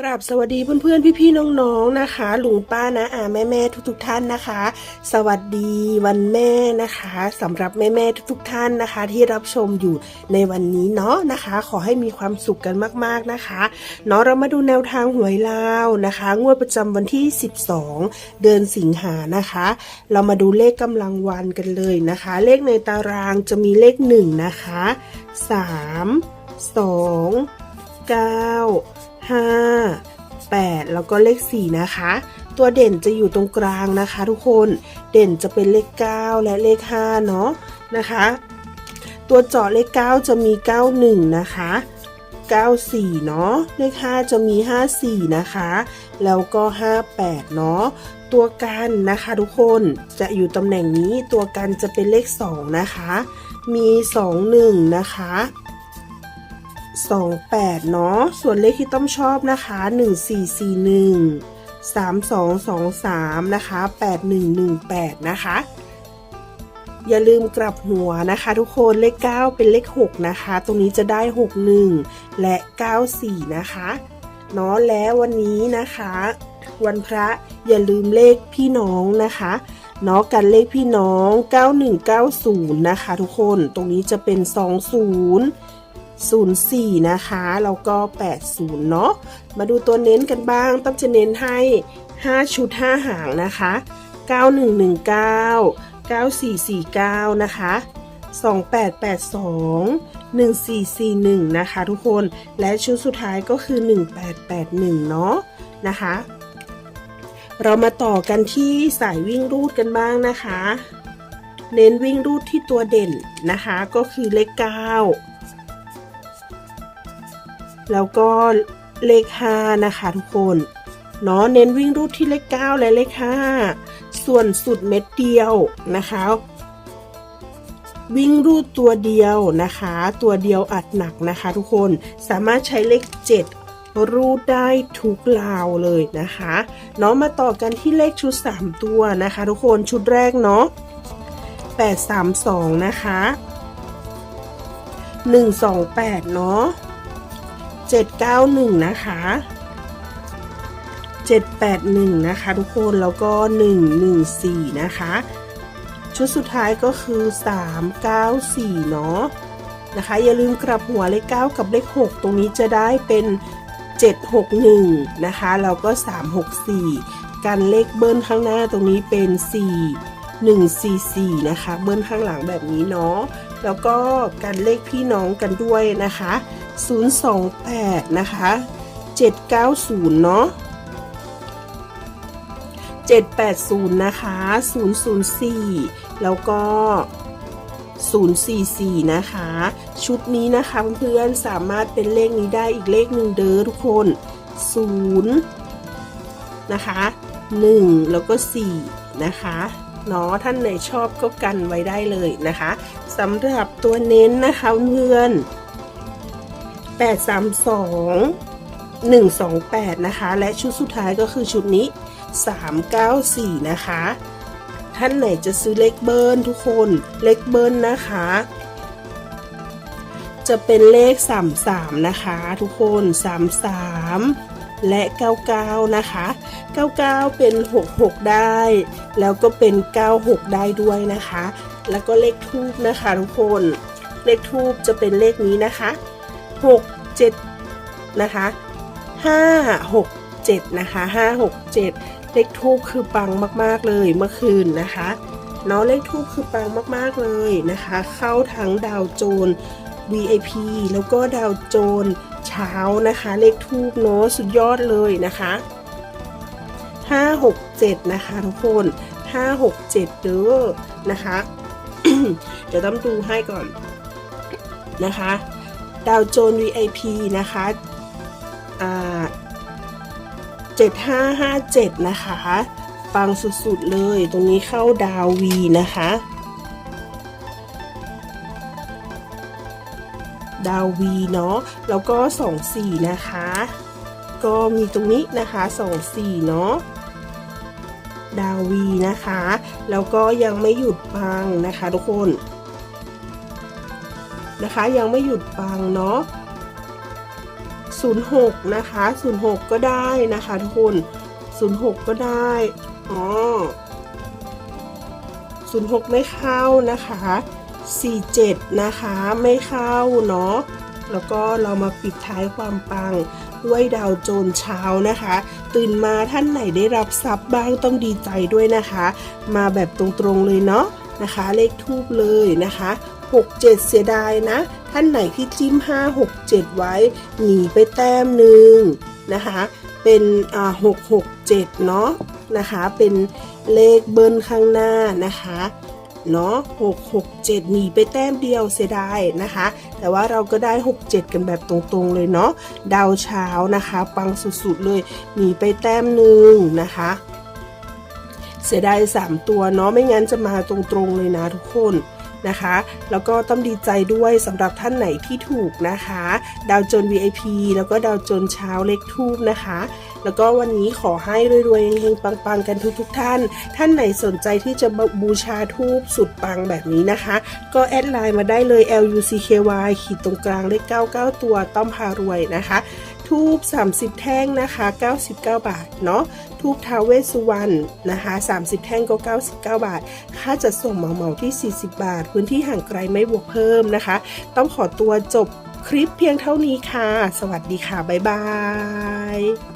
กราบสวัสดีเพื่อนๆ พี่ๆ น้องๆ นะคะ ลุงป้านะอาแม่ๆ ทุกๆ ท่านนะคะ สวัสดีวันแม่นะคะสำหรับแม่ๆ ทุกๆ ท่านนะคะ ที่รับชมอยู่ในวันนี้เนาะนะคะ ขอให้มีความสุขกันมากๆนะคะเนาะเรามาดูแนวทางหวยลาวนะคะ งวดประจำวันที่ 12 เดือนสิงหานะคะ เรามาดูเลขกำลังวันกันเลยนะคะ เลขในตารางจะมีเลข1นะคะ3 2 9 5 8 แล้วก็เลข 4 นะคะ ตัวเด่นจะอยู่ตรงกลางนะคะ ทุกคนเด่นจะเป็นเลข 9 และเลข 5 เนาะนะคะ ตัวเจาะเลข 9 จะมี 91 นะคะ 94 เนาะเลข 5 จะมี 54 นะคะ แล้วก็ 58 เนาะตัวกันนะคะ ทุกคนจะอยู่ตำแหน่งนี้ตัวกันจะเป็นเลข 2 นะคะ มี 21 นะคะ 28 เนาะ ส่วนเลขที่ต้องชอบนะคะ 1441 3223 นะคะ 8118 นะคะ อย่าลืมกลับหัวนะคะ ทุกคนเลข 9 เป็นเลข 6 นะคะ ตรงนี้จะได้ 61 และ 94 นะคะเนาะและวันนี้นะคะ วันพระอย่าลืมเลขพี่น้องนะคะเนาะกันเลขพี่น้อง 9190 นะคะ ทุกคนตรงนี้จะเป็น 20 04 นะคะ แล้วก็ 80 เนาะ มาดูตัวเน้นกันบ้างต้องจะเน้นให้ 5 ชุด 5 หางนะคะ 9119 9449 นะคะ 2882 1441 นะคะทุกคน และชุดสุดท้ายก็คือ 1881 เนาะนะคะ เรามาต่อกันที่สายวิ่งรูดกันบ้างนะคะ เน้นวิ่งรูดที่ตัวเด่นนะคะ ก็คือเลข9 แล้วก็เลข 5 นะคะทุกคนเนาะเน้นวิ่งรูดที่เลข 9 และเลข 5 ส่วนสุดเม็ดเดียวนะคะ วิ่งรูดตัวเดียวนะคะ ตัวเดียวอัดหนักนะคะ ทุกคนสามารถใช้เลข 7 รูดได้ทุกลาวเลยนะคะเนาะมาต่อกันที่เลขชุด 3 ตัวนะคะ ทุกคนชุดแรกเนาะ832 นะคะ 128 เนาะ 791 นะคะ 781 นะคะ ทุกคนแล้วก็ 114 นะคะ ชุดสุดท้ายก็คือ 394 เนาะนะคะ อย่าลืมกลับหัวเลข 9 กับเลข 6 ตรงนี้จะได้เป็น 761 นะคะ แล้วก็ 364 กันเลขเบิ้ลข้างหน้าตรงนี้เป็น 4 144 นะคะ เบิ้ลข้างหลังแบบนี้เนาะ แล้วก็กันเลขพี่น้องกันด้วยนะคะ 028 นะคะ 790 เนาะ780 นะคะ 004 แล้วก็ 044 นะคะ ชุดนี้นะคะเพื่อนๆสามารถเป็นเลขนี้ได้อีกเลขหนึ่งเด้อทุกคน 0 นะคะ 1 แล้วก็ 4 นะคะเนาะท่านไหนชอบก็กันไว้ได้เลยนะคะสำหรับตัวเน้นนะคะเพื่อน 832 128 นะคะ และชุดสุดท้ายก็คือชุดนี้ 394 นะคะ ท่านไหนจะซื้อเลขเบิร์นทุกคนเลขเบิร์นนะคะ จะเป็นเลข 33 นะคะ ทุกคน 33และ 99 นะคะ 99 เป็น 66 ได้ แล้วก็เป็น 96 ได้ด้วยนะคะ แล้วก็เลขทูบนะคะทุกคน เลขทูบจะเป็นเลขนี้นะคะ 6 7 นะคะ 5 6 7 นะคะ 5 6 7 เลขทูบคือปังมากๆเลยเมื่อคืนนะคะเนาะเลขทูบคือปังมากๆเลยนะคะ เข้าทั้งดาวโจน VIP แล้วก็ดาวโจนเช้านะคะ เลขทูบเนาะสุดยอดเลยนะคะ567 นะคะทุกคน567เด้อนะคะ เดี๋ยวต้องดูให้ก่อนนะคะ ดาวโจน VIP นะคะ7557 นะคะ ปังสุดๆเลย ตรงนี้เข้าดาววีนะคะ ดาววีเนาะ แล้วก็ 24 นะคะ ก็มีตรงนี้นะคะ 24 เนาะ ดาววีนะคะ แล้วก็ยังไม่หยุดปังนะคะทุกคน นะคะ ยังไม่หยุดปังเนาะ06 นะคะ 06 ก็ได้นะคะทุกคน 06 ก็ได้อ๋อ06 ไม่เข้านะคะ 47 นะคะไม่เข้าเนาะแล้วก็เรามาปิดท้ายความปังด้วยดาวโจนเช้านะคะ ตื่นมาท่านไหนได้รับทรัพย์บ้างต้องดีใจด้วยนะคะ มาแบบตรงๆเลยเนาะนะคะ เลขทูบเลยนะคะ 67 เสียดายนะ ท่านไหนที่จิ้ม 5 6 7 ไว้ หนีไปแต้มหนึ่งนะคะ เป็นอ่า667 เนาะนะคะ เป็นเลขเบิ้ลข้างหน้านะคะเนาะ667 หนีไปแต้มเดียวเสียดายนะคะ แต่ว่าเราก็ได้ 67 กันแบบตรงๆเลยเนาะ ดาวเช้านะคะ ปังสุดๆเลย หนีไปแต้มหนึ่งนะคะ เสียดาย 3 ตัวเนาะ ไม่งั้นจะมาตรงๆเลยนะทุกคน นะคะ แล้วก็ต้องดีใจด้วยสำหรับท่านไหนที่ถูกนะคะ ดาวจน VIP แล้วก็ดาวจนเช้าเล็กทูบนะคะ แล้วก็วันนี้ขอให้รวยๆเฮงๆปังๆ กันทุกๆท่าน ท่านไหนสนใจที่จะบูชาทูบสุดปังแบบนี้นะคะ ก็แอดไลน์มาได้เลย LUCKY ขีดตรงกลางเลข 99 ตัวต้อมพารวยนะคะ ทูบ30 แท่งนะคะ 99 บาทเนาะทูบทาวเวสุวรรณนะคะ 30 แท่งก็ 99 บาท ค่าจัดส่งเหมาเหมาที่ 40 บาท พื้นที่ห่างไกลไม่บวกเพิ่มนะคะ ต้องขอตัวจบคลิปเพียงเท่านี้ค่ะ สวัสดีค่ะ บ๊ายบาย